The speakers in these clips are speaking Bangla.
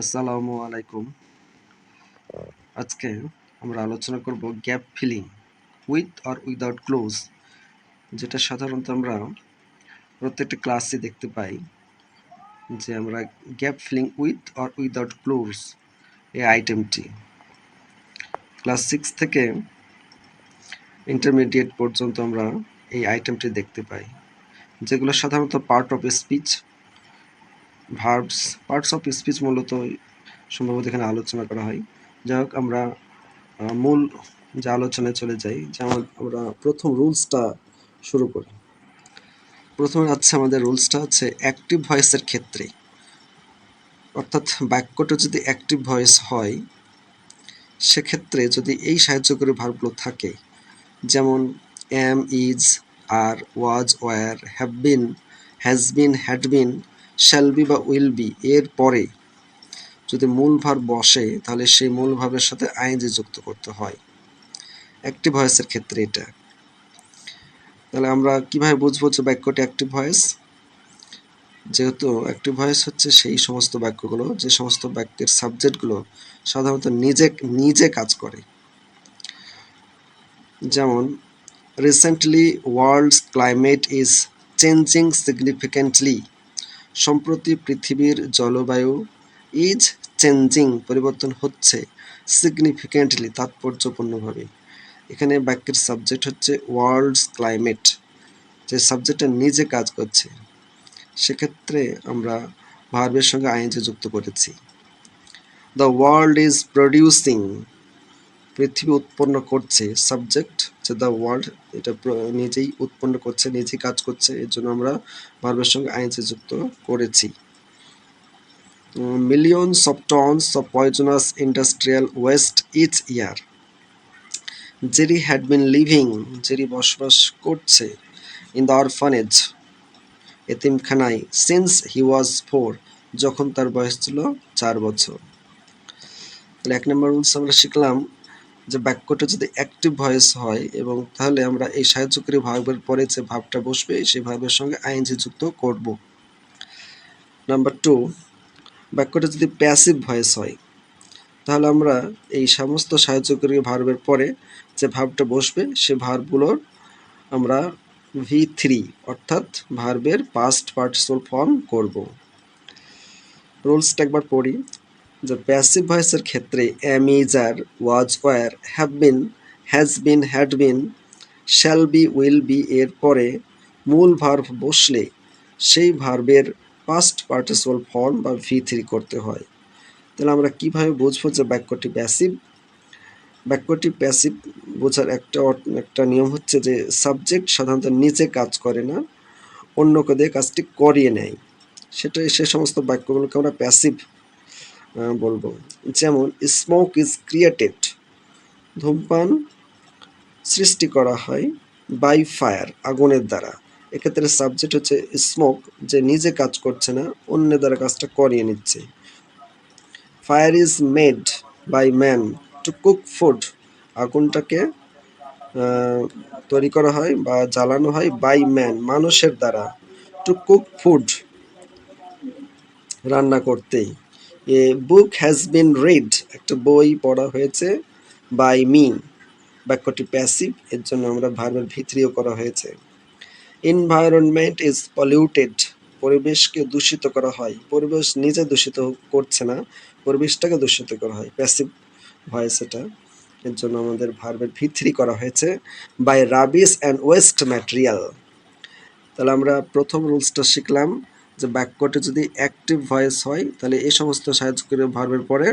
আসসালামু আলাইকুম। আজকে আমরা আলোচনা করব gap filling with or without clues যেটা সাধারণত আমরা প্রত্যেকটা ক্লাসে দেখতে পাই যে আমরা gap filling with or without clues এই আইটেমটি ক্লাস সিক্স থেকে ইন্টারমিডিয়েট পর্যন্ত আমরা এই আইটেমটি দেখতে পাই, যেগুলো সাধারণত part of speech verbs parts of speech মূলত সম্ভবত এখানে আলোচনা করা হয়। যাই হোক, আমরা মূল যে আলোচনায় চলে যাই যেমন আমরা প্রথম রুলসটা শুরু করি। প্রথমে আছে আমাদের রুলসটা হচ্ছে অ্যাক্টিভ ভয়েসের ক্ষেত্রে। অর্থাৎ বাক্যটা যদি অ্যাক্টিভ ভয়েস হয়, সেক্ষেত্রে যদি এই সাহায্যকারী ভার্বগুলো থাকে, যেমন am is are was were have been has been had been shall be বা উইল বি এর পরে যদি মূল ভার বসে, তাহলে সেই মূল ভাবের সাথে আইনজি যুক্ত করতে হয়। অ্যাক্টিভ ভয়েসের ক্ষেত্রে এটা। তাহলে আমরা কীভাবে বুঝব যে বাক্যটি অ্যাক্টিভ ভয়েস যেহেতু অ্যাক্টিভ ভয়েস হচ্ছে সেই সমস্ত বাক্যগুলো, যে সমস্ত বাক্যের সাবজেক্টগুলো সাধারণত নিজে নিজে কাজ করে। যেমন recently world's climate is changing significantly সম্প্রতি পৃথিবীর জলবায়ু ইজ চেঞ্জিং পরিবর্তন হচ্ছে সিগনিফিক্যান্টলি তাৎপর্যপূর্ণভাবে। এখানে বাক্যের সাবজেক্ট হচ্ছে ওয়ার্ল্ডস ক্লাইমেট যে সাবজেক্টটা নিজে কাজ করছে। সেক্ষেত্রে আমরা ভার্বের সঙ্গে আইনজি যুক্ত করেছি। দ্য ওয়ার্ল্ড ইজ প্রডিউসিং পৃথিবী উৎপন্ন করছে সাবজেক্ট যে দ্য ওয়ার্ল্ড এটা নিজেই উৎপন্ন করছে, নিজেই কাজ করছে, এর জন্য আমরা ভার্বের সঙ্গে আইনজি যুক্ত করেছি। Millions of tons of poisonous industrial waste each year Jerry had been living Jerry বসবাস করছে ইন দ্য অরফানেজ এতিমখানায় সিন্স হি ওয়াজ ফোর যখন তার বয়স ছিল চার বছর। তাহলে এক নম্বর রুলস আমরা শিখলাম যে বাক্যটা যদি অ্যাক্টিভ ভয়েস হয় এবং তাহলে আমরা এই সাহায্যকারী ভার্বের পরে যে ভাবটা বসবে, সেই ভার্বের সঙ্গে আইনজি যুক্ত করব। নাম্বার টু বাক্যটা যদি প্যাসিভ ভয়েস হয়, তাহলে আমরা এই সমস্ত সাহায্যকারী ভার্বের পরে যে ভাবটা বসবে, সে ভার্বগুলোর আমরা ভি থ্রি অর্থাৎ ভার্বের পাস্ট পার্টিসিপাল ফর্ম করব। রুলসটা একবার পড়ি। যে প্যাসিভ ভয়েসের ক্ষেত্রে am is are was were have been has been had been shall be will be এর পরে মূল ভার্ভ বসলে সেই ভার্বের পাস্ট পার্টিসিপাল ফর্ম বা ভি থ্রি করতে হয়। তাহলে আমরা কীভাবে বুঝব যে বাক্যটি প্যাসিভ বাক্যটি প্যাসিভ বোঝার একটা একটা নিয়ম হচ্ছে যে সাবজেক্ট সাধারণত নিজে কাজ করে না, অন্যকে দিয়ে কাজটি করিয়ে নেয়। সেটাই সে সমস্ত বাক্যগুলোকে আমরা প্যাসিভ বলব। যেমন স্মোক ইজ ক্রিয়েটেড ধূমপান সৃষ্টি করা হয় বাই ফায়ার আগুনের দ্বারা। এক্ষেত্রে সাবজেক্ট হচ্ছে স্মোক যে নিজে কাজ করছে না অন্য দ্বারা কাজটা করিয়ে নিচ্ছে। Fire is made by man to cook food আগুনটাকে তৈরি করা হয় বা জ্বালানো হয় বাই ম্যান মানুষের দ্বারা টু কুক ফুড রান্না করতেই। এ বুক হ্যাজ বিন রিড একটা বই পড়া হয়েছে বাই মি বাক্যটি প্যাসিভ এর জন্য আমরা ভার্বের ভিতরিও করা হয়েছে। এনভায়রনমেন্ট ইজ পলিউটেড পরিবেশকে দূষিত করা হয়। পরিবেশ নিজে দূষিত করছে না, পরিবেশটাকে দূষিত করা হয়। প্যাসিভ ভয়েস এটা, এর জন্য আমাদের ভার্বের ভিতরি করা হয়েছে by rubbish and waste material তাহলে আমরা প্রথম রুলসটা শিখলাম। যে বাক্যটি যদি অ্যাক্টিভ ভয়েস হয়, তাহলে এই সমস্ত সাহায্যকারী ভার্বের পরে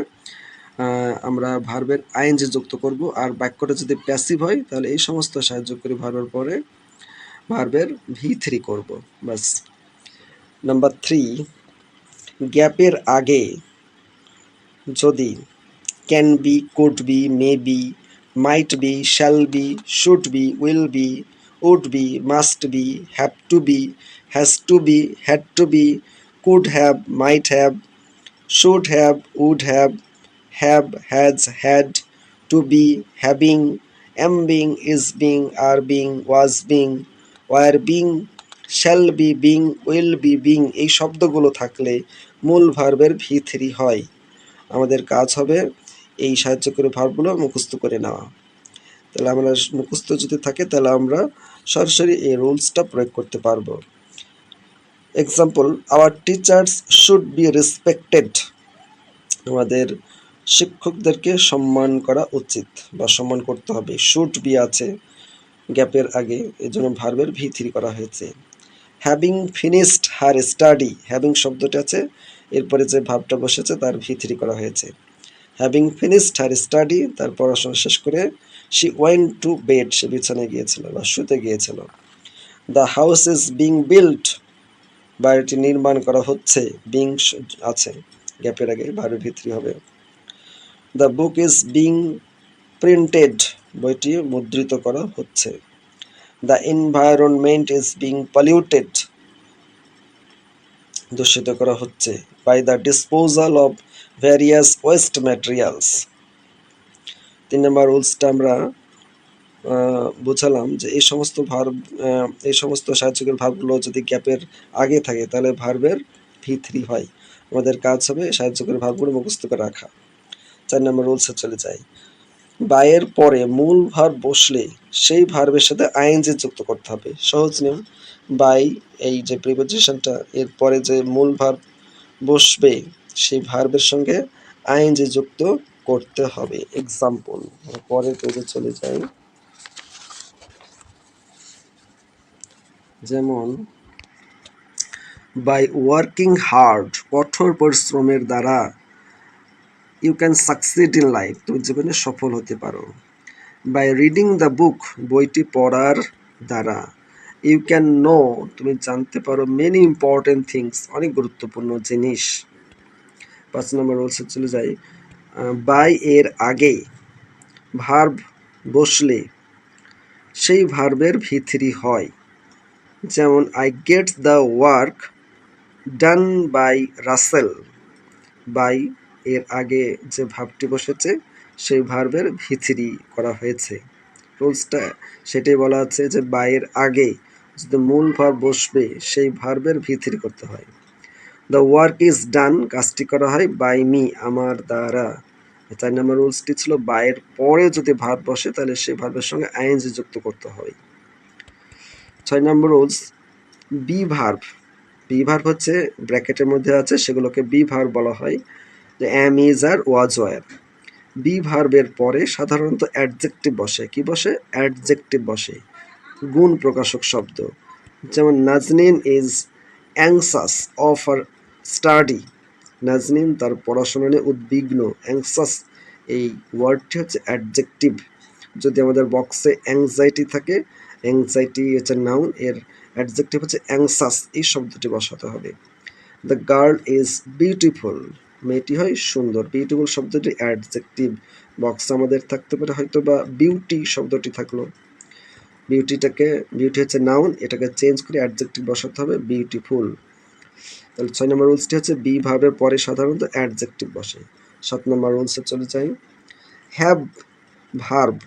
আমরা ভার্বের আইনজি যুক্ত করব। আর বাক্যটা যদি প্যাসিভ হয়, তাহলে এই সমস্ত সাহায্যকারী ভার্বের পরে ভার্বের ভি থ্রি করব। বাস নাম্বার থ্রি গ্যাপের আগে যদি can be could be may be might be shall be should be will be would be must be have to be has to be had to be could have might have should have, would have, have, has, had, to be, having, am being, is being, are being, was being, were being, shall be being will be being এই শব্দগুলো থাকলে মূল ভার্বের ভি থ্রি হয়। আমাদের কাজ হবে এই সাহায্য করে ভার্বগুলো মুখস্থ করে নেওয়া। তাহলে আমরা মুখস্থ যদি থাকে তাহলে আমরা সরাসরি এই রুলসটা প্রয়োগ করতে পারব। Example our teachers should be respected আমাদের শিক্ষকদেরকে সম্মান করা উচিত বা সম্মান করতে হবে। শুড বি আছে গ্যাপের আগে এই জন্য ভার্বের ভি থ্রি করা হয়েছে। Having finished her study having শব্দটা আছে, এরপরে যে ভাবটা বসেছে তার ভি থ্রি করা হয়েছে। হ্যাভিং ফিনিশড হার স্টাডি তার পড়াশোনা শেষ করে শি ওয়েন টু বেড সে বিছানায় গিয়েছিল বা শুতে গিয়েছিল। The house is being build বাড়িটি নির্মাণ করা হচ্ছে। বিং আছে। গ্যাপের আগে ভার্বের ভি থ্রি হবে। The book is being printed বইটি মুদ্রিত করা হচ্ছে। The environment is being polluted দূষিত করা হচ্ছে। By the disposal of various waste materials তিন নম্বর রুলসটা আমরা বোঝালাম যে এই সমস্ত ভার্ব এই সমস্ত সাহায্যকের ভার্বগুলো যদি গ্যাপের আগে থাকে, তাহলে ভার্বের ভি থ্রি হয়। আমাদের কাজ হবে সাহায্যকের ভার্বগুলো মুখস্থ করে রাখা। চার নম্বর রুলসে চলে যাই। বায়ের পরে মূল ভার বসলে সেই ভার্বের সাথে আইএনজি যুক্ত করতে হবে। সহজ নিয়ম। বাই এই যে প্রিপোজিশনটা এর পরে যে মূল ভার বসবে, সেই ভার্বের সঙ্গে আইএনজি যুক্ত করতে হবে। এক্সাম্পল পরের পেজে চলে যাই। যেমন বাই ওয়ার্কিং হার্ড কঠোর পরিশ্রমের দ্বারা you can succeed in life তুমি জীবনে সফল হতে পারো। বাই রিডিং দ্য বুক বইটি পড়ার দ্বারা ইউ ক্যান নো তুমি জানতে পারো মেনি ইম্পর্টেন্ট থিংস অনেক গুরুত্বপূর্ণ জিনিস। পাঁচ নম্বর রুলসে চলে যাই। বাই এর আগে ভার্ব বসলে সেই ভার্বের ভিতরি হয়। যেমন I get the work done by Russel by এর আগে যে ভাবটি বসেছে, সেই ভার্বের ভিতরি করা হয়েছে। রুলসটা সেটাই বলা আছে যে বাইয়ের আগে যদি মূল ভার্ব বসবে, সেই ভার্বের ভিতরি করতে হয়। দ্য ওয়ার্ক ইজ ডান কাজটি করা হয় বাই মি আমার দ্বারা। চার নম্বর রুলসটি ছিল বাইয়ের পরে যদি ভার্ব বসে, তাহলে সেই ভার্বের সঙ্গে আইএনজি যুক্ত করতে হয়। ছয় নম্বর rules be verb be verb হচ্ছে ব্র্যাকেটের মধ্যে আছে, সেগুলোকে বি ভার্ভ বলা হয়। যে am is are was were be ভার্বের পরে সাধারণত অ্যাডজেক্টিভ বসে। কি বসে? অ্যাডজেক্টিভ বসে। গুণ প্রকাশক শব্দ। যেমন, Naznin is anxious of her study. Naznin তার পড়াশোনা নিয়ে উদ্বিগ্ন অ্যাংসাস এই ওয়ার্ডটি হচ্ছে অ্যাডজেক্টিভ যদি আমাদের বক্সে অ্যাংজাইটি থাকে অ্যাংজাইটি হচ্ছে নাউন এর অ্যাডজেক্টিভ হচ্ছে অ্যাংসাস এই শব্দটি বসাতে হবে। দ্য গার্ল ইজ বিউটিফুল মেয়েটি হয় সুন্দর। বিউটিফুল শব্দটি অ্যাডজেক্টিভ বক্স আমাদের থাকতে পারে হয়তো বা বিউটি শব্দটি থাকল। বিউটিটাকে বিউটি হচ্ছে নাউন এটাকে চেঞ্জ করে অ্যাডজেক্টিভ বসাতে হবে বিউটিফুল তাহলে ছয় নম্বর রুলসটি হচ্ছে বি ভার্বের পরে সাধারণত অ্যাডজেক্টিভ বসে। সাত নম্বর রুলসে চলে যাই। হ্যাভ ভার্ব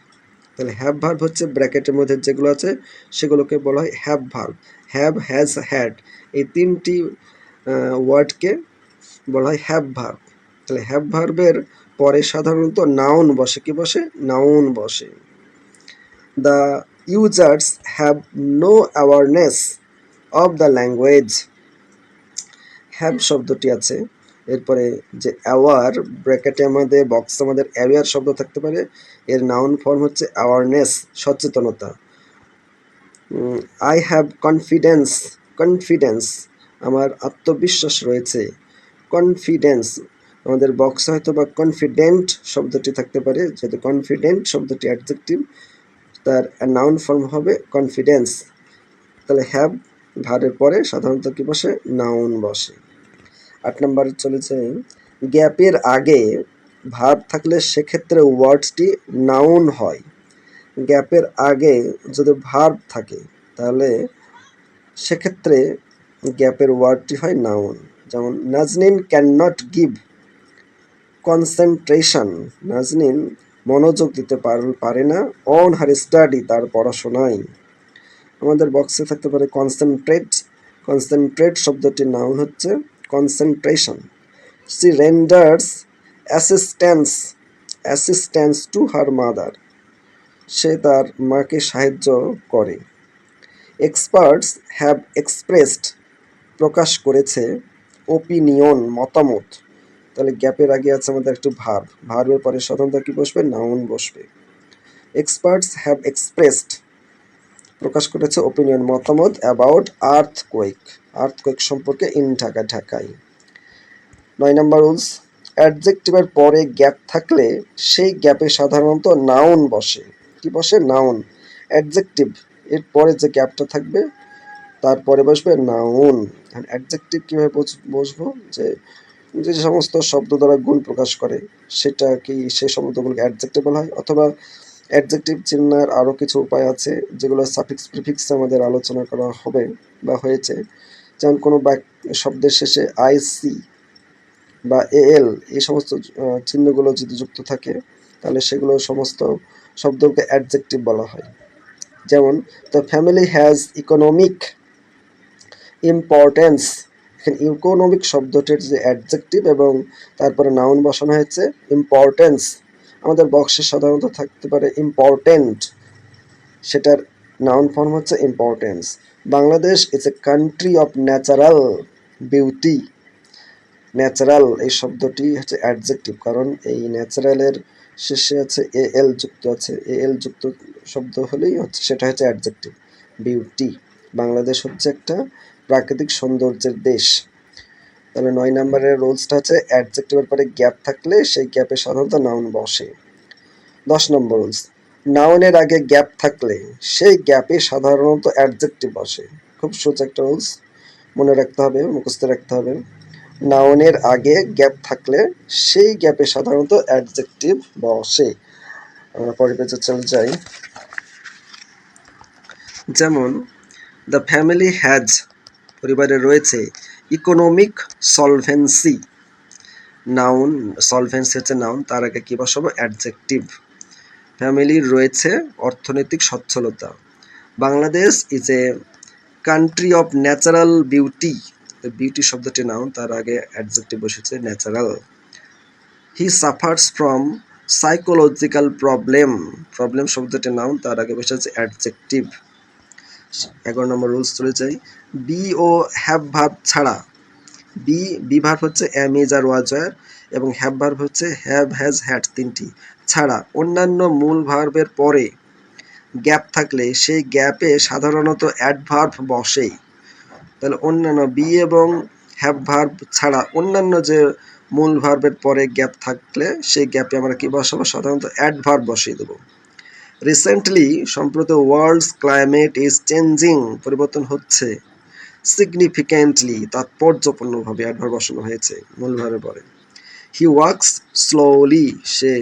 তাহলে হ্যাভ ভার্ব হচ্ছে ব্র্যাকেটের মধ্যে যেগুলো আছে, সেগুলোকে বলা হয় have verb have has had এই তিনটি ওয়ার্ডকে বলা হয় হ্যাভ ভার্ব তাহলে হ্যাভ ভার্বের পরে সাধারণত নাউন বসে। কি বসে? নাউন বসে। The users have no awareness of the language have শব্দটি আছে। এরপরে যে অ্যাওয়ার ব্র্যাকেটে আমাদের বক্স আমাদের অ্যাওয়ার শব্দ থাকতে পারে। এর নাউন ফর্ম হচ্ছে অ্যাওয়ারনেস সচেতনতা। আই হ্যাভ কনফিডেন্স কনফিডেন্স আমার আত্মবিশ্বাস রয়েছে। কনফিডেন্স আমাদের বক্স হয়তো বা কনফিডেন্ট শব্দটি থাকতে পারে। যেহেতু কনফিডেন্ট শব্দটি অ্যাডজেক্টিভ তার নাউন ফর্ম হবে কনফিডেন্স তাহলে হ্যাভ ভারের পরে সাধারণত কি বসে? নাউন বসে। আট নম্বরে চলেছে, গ্যাপের আগে ভার্ব থাকলে সেক্ষেত্রে ওয়ার্ডসটি নাউন হয়। গ্যাপের আগে যদি ভার্ব থাকে, তাহলে সেক্ষেত্রে গ্যাপের ওয়ার্ডটি হয় নাউন। যেমন, Naznin can not give concentration Naznin মনোযোগ দিতে পার- পারে না, অন হার স্টাডি তার পড়াশোনায়। আমাদের বক্সে থাকতে পারে কনসেন্ট্রেট কনসেন্ট্রেট শব্দটির নাউন হচ্ছে concentration she renders assistance assistance to her mother সে তার মাকে সাহায্য করে। এক্সপার্টস হ্যাভ এক্সপ্রেসড প্রকাশ করেছে ওপিনিয়ন মতামত। তাহলে গ্যাপের আগে আছে আমাদের একটু ভার। ভার্বের পরে সাধারণত কি বসবে? নাউন বসবে। এক্সপার্টস হ্যাভ এক্সপ্রেসড প্রকাশ করেছে ওপিনিয়ন মতামত about earthquake earthquake সম্পর্কে ইন ঢাকা ঢাকায় নয় নম্বর রুলস অ্যাডজেক্টিভের পরে গ্যাপ থাকলে সেই গ্যাপে সাধারণত নাউন বসে। কি বসে? নাউন অ্যাডজেক্টিভ এর পরে যে গ্যাপটা থাকবে তারপরে বসবে নাউন অ্যাডজেক্টিভ কীভাবে বস- বসবো? যে যে সমস্ত শব্দ দ্বারা গুণ প্রকাশ করে, সেটা কি সেই শব্দগুলোকে অ্যাডজেক্টিভ বলা হয়? অথবা অ্যাডজেক্টিভ চিহ্নের আরও কিছু উপায় আছে, যেগুলো সাফিক্স প্রিফিক্স আমাদের আলোচনা করা হবে বা হয়েছে। যেমন কোনো বাক- শব্দের শেষে আই সি বা এল এই সমস্ত চিহ্নগুলো যদি যুক্ত থাকে, তাহলে সেগুলো সমস্ত শব্দকে অ্যাডজেক্টিভ বলা হয়। যেমন the family has economic importance এখানে ইকোনমিক শব্দটির যে অ্যাডজেক্টিভ এবং তারপরে নাউন বসানো হয়েছে ইম্পর্টেন্স আমাদের বক্সে সাধারণত থাকতে পারে ইম্পর্টেন্ট সেটার নাউন ফর্ম হচ্ছে importance Bangladesh is a country of natural beauty natural এই শব্দটি হচ্ছে অ্যাডজেক্টিভ কারণ এই ন্যাচারালের শেষে আছে এ এল যুক্ত আছে। এ এল যুক্ত শব্দ হলেই হচ্ছে, সেটা হচ্ছে অ্যাডজেক্টিভ বিউটি বাংলাদেশ হচ্ছে একটা প্রাকৃতিক সৌন্দর্যের দেশ। তাহলে নয় নম্বরের রুলসটা হচ্ছে অ্যাডজেক্টিভের পরে গ্যাপ থাকলে সেই গ্যাপে সাধারণত নাউন বসে। দশ নম্বর রুলস নাউনের আগে গ্যাপ থাকলে সেই গ্যাপে সাধারণত অ্যাডজেক্টিভ বসে। খুব সোজা একটা রুলস, মনে রাখতে হবে, মুখস্থ রাখতে হবে। নাউনের আগে গ্যাপ থাকলে সেই গ্যাপে সাধারণত অ্যাডজেক্টিভ বসে। আমরা পরের পেজে চলে যাই। যেমন দ্য ফ্যামিলি হ্যাজ পরিবারে রয়েছে ইকোনমিক সলভেন্সি নাউন সলভেন্সি হচ্ছে নাউন তার আগে কি বসাবো? অ্যাডজেক্টিভ ফ্যামিলির রয়েছে, অর্থনৈতিক সচ্ছলতা। Bangladesh is a country of natural beauty beauty শব্দটি নাউন তার আগে অ্যাডজেক্টিভ বসেছে natural he suffers from psychological problem problem শব্দটি নাউন তার আগে বসেছে অ্যাডজেক্টিভ এগারো নম্বর রুলস চলে যাই। বি ও হ্যাভ ভার্ব ছাড়া। বি বি ভার্ব হচ্ছে এম ইজ আর ওয়াজ এবং হ্যাভ ভার্ব হচ্ছে হ্যাভ হ্যাজ হ্যাড তিনটি ছাড়া। অন্যান্য মূল ভার্বের পরে গ্যাপ থাকলে সেই গ্যাপে সাধারণত অ্যাডভার্ব বসে তাহলে অন্যান্য বি এবং হ্যাভ ভার্ব ছাড়া অন্যান্য যে মূল ভার্বের পরে গ্যাপ থাকলে সেই গ্যাপে আমরা কি বসাবো? সাধারণত অ্যাডভার্ব বসিয়ে দেবো। রিসেন্টলি সম্প্রতি ওয়ার্ল্ডস ক্লাইমেট ইজ চেঞ্জিং পরিবর্তন হচ্ছে সিগনিফিক্যান্টলি তাৎপর্যপূর্ণভাবে অ্যাডভার্ব বসানো হয়েছে মূল ভার্বের পরে। হি ওয়ার্কস স্লোলি সে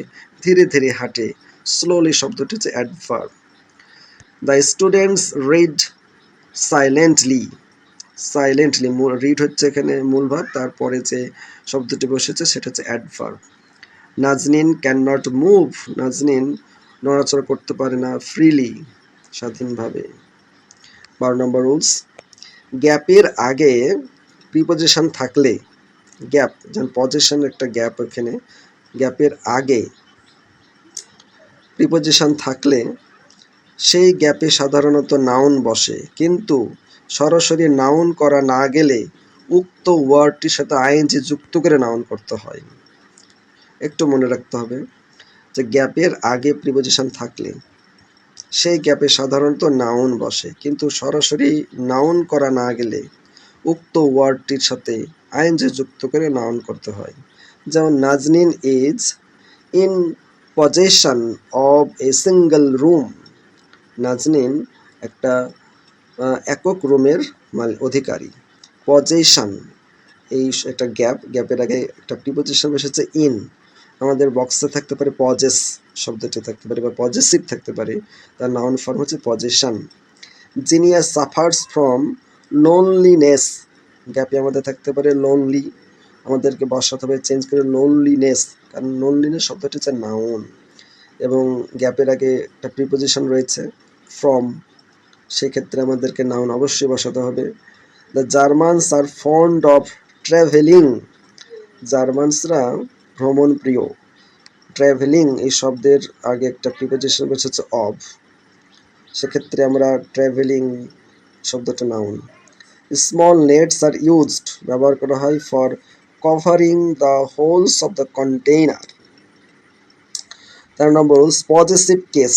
ধীরে ধীরে হাঁটে স্লোলি শব্দটি হচ্ছে adverb the students read silently silently read হচ্ছে এখানে মূল ভাব তারপরে যে শব্দটি বসেছে সেটা হচ্ছে adverb Naznin can not move Naznin নড়াচড়া করতে পারে না ফ্রিলি স্বাধীনভাবে। বারো নম্বর রুলস গ্যাপের আগে প্রিপোজিশন থাকলে গ্যাপ যেমন পজিশন একটা গ্যাপ এখানে, গ্যাপের আগে প্রিপোজিশন থাকলে, সেই গ্যাপে সাধারণত নাউন বসে। কিন্তু সরাসরি নাউন করা না গেলে উক্ত ওয়ার্ডটির সাথে আইএনজি যুক্ত করে নাউন করতে হয়। একটু মনে রাখতে হবে। যে গ্যাপের আগে প্রিপোজিশন থাকলে। সেই গ্যাপে সাধারণত নাউন বসে, কিন্তু সরাসরি নাউন করা না গেলে উক্ত ওয়ার্ডটির সাথে আইএনজি যুক্ত করে নাউন করতে হয়। যেমন, Naznin is in possession of a single room Naznin একটা একক রুমের মাল, অধিকারী। পজেশন এই একটা গ্যাপ গ্যাপের আগে একটা প্রিপোজিশন বসেছে ইন আমাদের বক্সে থাকতে পারে পজেস শব্দটি থাকতে পারে বা পজেসিভ থাকতে পারে, তার নাউন ফর্ম হচ্ছে possession genius suffers from loneliness গ্যাপে আমাদের থাকতে পারে লোনলি আমাদেরকে বসাতে হবে চেঞ্জ করে লোনলিনেস কারণ লোনলিনেস শব্দটি হচ্ছে নাউন এবং গ্যাপের আগে একটা প্রিপোজিশন রয়েছে ফ্রম সেক্ষেত্রে আমাদেরকে নাউন অবশ্যই বসাতে হবে। The Germans are fond of travelling জার্মানসরা ভ্রমণ প্রিয়। ট্রাভেলিং এই শব্দের আগে একটা প্রিপোজিশন হচ্ছে অব সেক্ষেত্রে আমরা ট্রাভেলিং শব্দটা noun small nets are used ব্যবহার করা হয় for covering the holes of the container তার নম্বর রুলস পজিটিভ কেস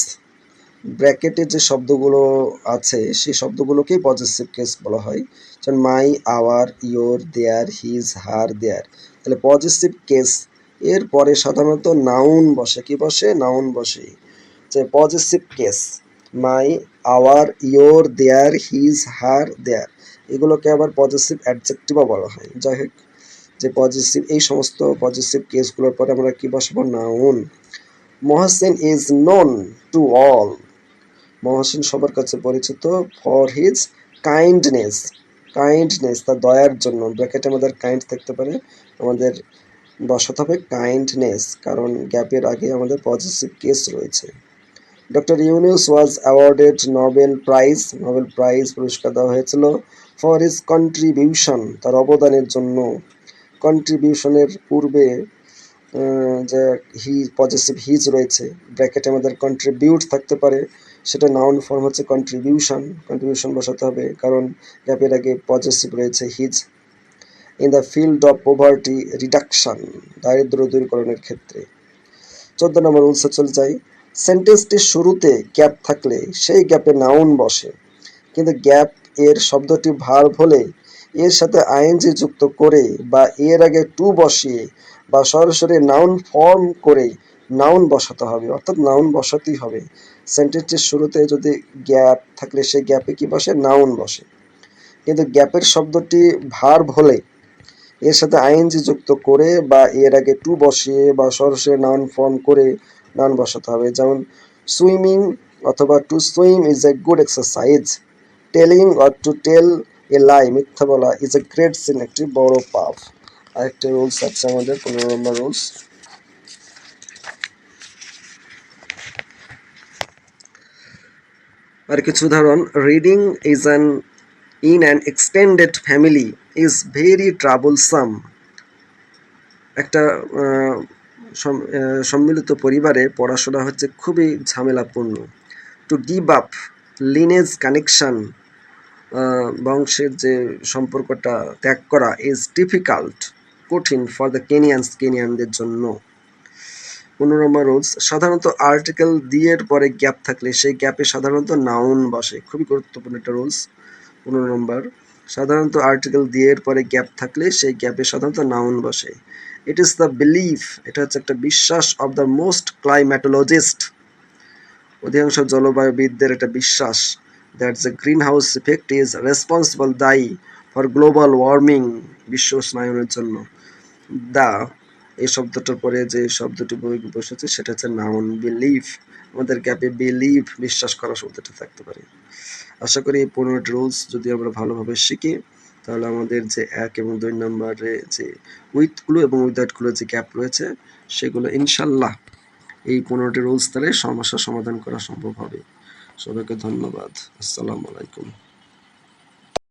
ব্র্যাকেটে যে শব্দগুলো আছে, সেই শব্দগুলোকেই পজিটিভ কেস বলা হয়। যেমন my our your their his her their তাহলে পজিটিভ কেস এর পরে সাধারণত নাউন বসে। কি বসে? নাউন বসে। যে positive case my our your their his her their এগুলোকে আবার পজিটিভ অ্যাডজেক্টিভও বলা হয়। যাই হোক, যে পজিটিভ এই সমস্ত পজিটিভ কেসগুলোর পরে আমরা কি বসাবো? Noun. Mahasen is known to all Mahasen সবার কাছে পরিচিত ফর হিজ কাইন্ডনেস কাইন্ডনেস তার দয়ার জন্য। ব্র্যাকেটে আমাদের কাইন্ড থাকতে পারে। আমাদের বসাতে হবে কাইন্ডনেস কারণ গ্যাপের আগে আমাদের পজিটিভ কেস রয়েছে। Doctor Yunus was awarded Nobel prize Nobel prize পুরস্কার দেওয়া হয়েছিল ফর হিজ কন্ট্রিবিউশন তার অবদানের জন্য। কন্ট্রিবিউশনের পূর্বে যে হি পজিটিভ হিজ রয়েছে ব্র্যাকেটে আমাদের কন্ট্রিবিউট থাকতে পারে, সেটা নাউন ফর্ম হচ্ছে কন্ট্রিবিউশন কন্ট্রিবিউশন বসাতে হবে, কারণ গ্যাপের আগে পজিটিভ রয়েছে his in the field of poverty reduction দারিদ্র দূরীকরণের ক্ষেত্রে। চোদ্দ নম্বর রুলসে চলে যাই। সেন্টেন্সটির শুরুতে গ্যাপ থাকলে সেই গ্যাপে নাউন বসে। কিন্তু গ্যাপ এর শব্দটি ভার্ব হলে এর সাথে আইএনজি যুক্ত করে বা এর আগে টু বসিয়ে বা সরাসরি নাউন ফর্ম করে নাউন বসাতে হবে, অর্থাৎ নাউন বসাতেই হবে। সেন্টেন্সটির শুরুতে যদি গ্যাপ থাকলে সেই গ্যাপে কি বসে? নাউন বসে। কিন্তু গ্যাপের শব্দটি ভার্ব হলে এর সাথে আইএনজি যুক্ত করে বা এর আগে টু বসিয়ে বা সরাসরি নাউন ফর্ম করে নাউন বসাতে হবে। যেমন, সুইমিং অথবা to swim is a good exercise. Telling or to tell a lie, মিথ্যা বলা ইজ এ গ্রেট সিন একটি বড় পাপ। আরেকটি রুলস আছে আমাদের, পনেরো নম্বর রুলস। আর কিছু উদাহরণ, reading is an, in an extended family. Is very troublesome একটা সম্মিলিত পরিবারে পড়াশোনা হচ্ছে খুবই ঝামেলাপূর্ণ। To give up lineage connection বংশের যে সম্পর্কটা ত্যাগ করা ইজ ডিফিকাল্ট কঠিন ফর দ্য কেনিয়ানস কেনিয়ানদের জন্য। পনেরো নম্বর রুলস সাধারণত আর্টিকেল দিয়ের পরে গ্যাপ থাকলে সেই গ্যাপে সাধারণত নাউন বসে। খুবই গুরুত্বপূর্ণ একটা রুলস পনেরো নম্বর সাধারণত আর্টিকেল দিয়ের পরে গ্যাপ থাকলে সেই গ্যাপে সাধারণত নাউন বসে। ইট ইজ দ্য বিলিফ এটা হচ্ছে একটা বিশ্বাস অফ দ্য মোস্ট ক্লাইম্যাটোলজিস্ট অধিকাংশ জলবায়ুবিদদের একটা বিশ্বাস that the green house effect is responsible দায়ী ফর গ্লোবাল ওয়ার্মিং বিশ্ব উষ্ণায়নের জন্য। দা এই শব্দটার পরে যে শব্দটি বসেছে, সেটা হচ্ছে নাউন বিলিভ আমাদের গ্যাপে বিলিভ বিশ্বাস করা শব্দটা থাকতে পারে। আশা করি এই পনেরোটি রুলস যদি আমরা ভালোভাবে শিখি, তাহলে আমাদের যে এক এবং দুই নম্বরে যে উইথগুলো এবং উইদাউটগুলো যে গ্যাপ রয়েছে, সেগুলো ইনশাল্লাহ এই পনেরোটি রুলস তাহলে সমস্যার সমাধান করা সম্ভব হবে। সবাইকে ধন্যবাদ। আসসালামু আলাইকুম।